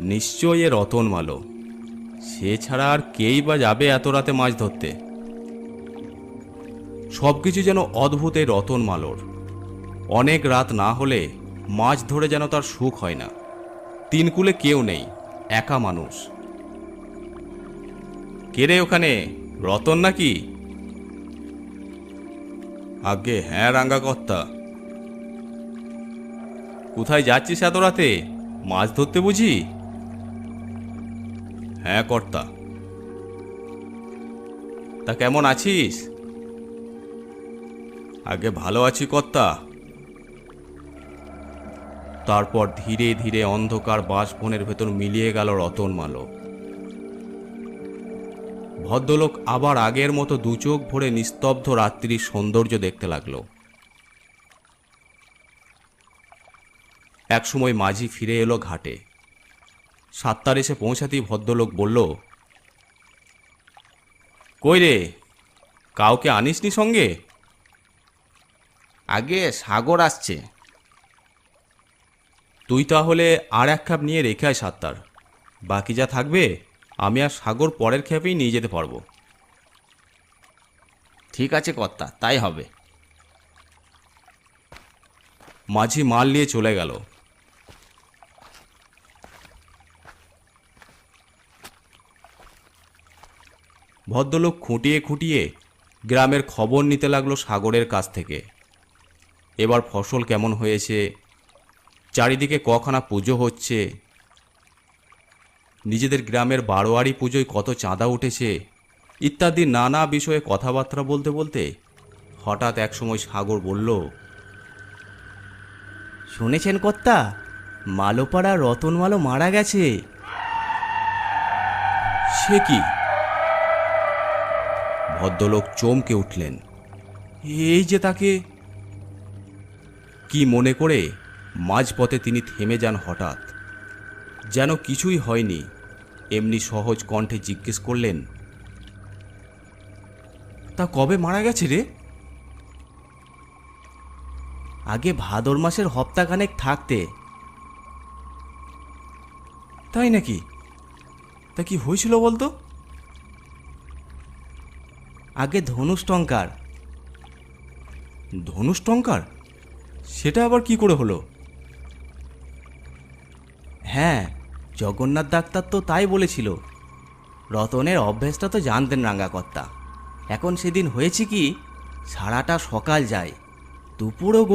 নিশ্চয়ই এ রতন মালো। সে ছাড়া আর কেই বা যাবে এত রাতে মাছ ধরতে? সব কিছু যেন অদ্ভুত এই রতন মালোর। অনেক রাত না হলে মাছ ধরে যেন তার সুখ হয় না। তিনকুলে কেউ নেই, একা মানুষ। কে রে ওখানে? রতন নাকি? আগে হ্যাঁ রাঙ্গা কর্তা কোথায় যাচ্ছিস এত রাতে? মাছ ধরতে বুঝি? হ্যাঁ কর্তা। তা কেমন আছিস? আগে ভালো আছি, কর্তা। তারপর ধীরে ধীরে অন্ধকার বাসবনের ভেতর মিলিয়ে গেল রতনমালো ভদ্রলোক আবার আগের মতো দু চোখ ভরে নিস্তব্ধ রাত্রির সৌন্দর্য দেখতে লাগল। একসময় মাঝি ফিরে এলো ঘাটে। সাতটার এসে পৌঁছাতেই ভদ্রলোক বলল, কই রে, কাউকে আনিসনি সঙ্গে? আগে সাগর আসছে। তুই তাহলে আর এক কাপ নিয়ে রেখে আয় সাতটার। বাকি যা থাকবে, আমি আর সাগর পরের খেপেই নিয়ে যেতে পারব। ঠিক আছে কর্তা, তাই হবে। মাঝি মাল নিয়ে চলে গেল। ভদ্রলোক খুঁটিয়ে খুঁটিয়ে গ্রামের খবর নিতে লাগল সাগরের কাছ থেকে। এবার ফসল কেমন হয়েছে? চারিদিকে কখানা পুজো হচ্ছে। নিজেদের গ্রামের বারোয়ারি পুজোয় কত চাঁদা উঠেছে? ইত্যাদি নানা বিষয়ে কথাবার্তা বলতে বলতে হঠাৎ একসময় সাগর বলল শুনেছেন কর্তা মালোপাড়া রতনমালো মারা গেছে? সে কি? ভদ্রলোক চমকে উঠলেন। এই যে তাকে। কি মনে করে মাঝপথে তিনি থেমে যান হঠাৎ? যেন কিছুই হয়নি এমনি সহজ কণ্ঠে জিজ্ঞেস করলেন তা কবে মারা গেছে রে? আগে ভাদর মাসের হপ্তাখানেক থাকতে। তাই নাকি? তা কি হয়েছিল বলতো? আগে ধনুষ টঙ্কার। ধনুষ টঙ্কার? সেটা আবার কি করে হলো? হ্যাঁ জগন্নাথ ডাক্তার তো তাই বলেছিল। রতনের অভ্যেসটা তো জানতেন রাঙ্গাকর্তা। এখন সেদিন হয়েছে কি, সারাটা সকাল যায়। দুপুরও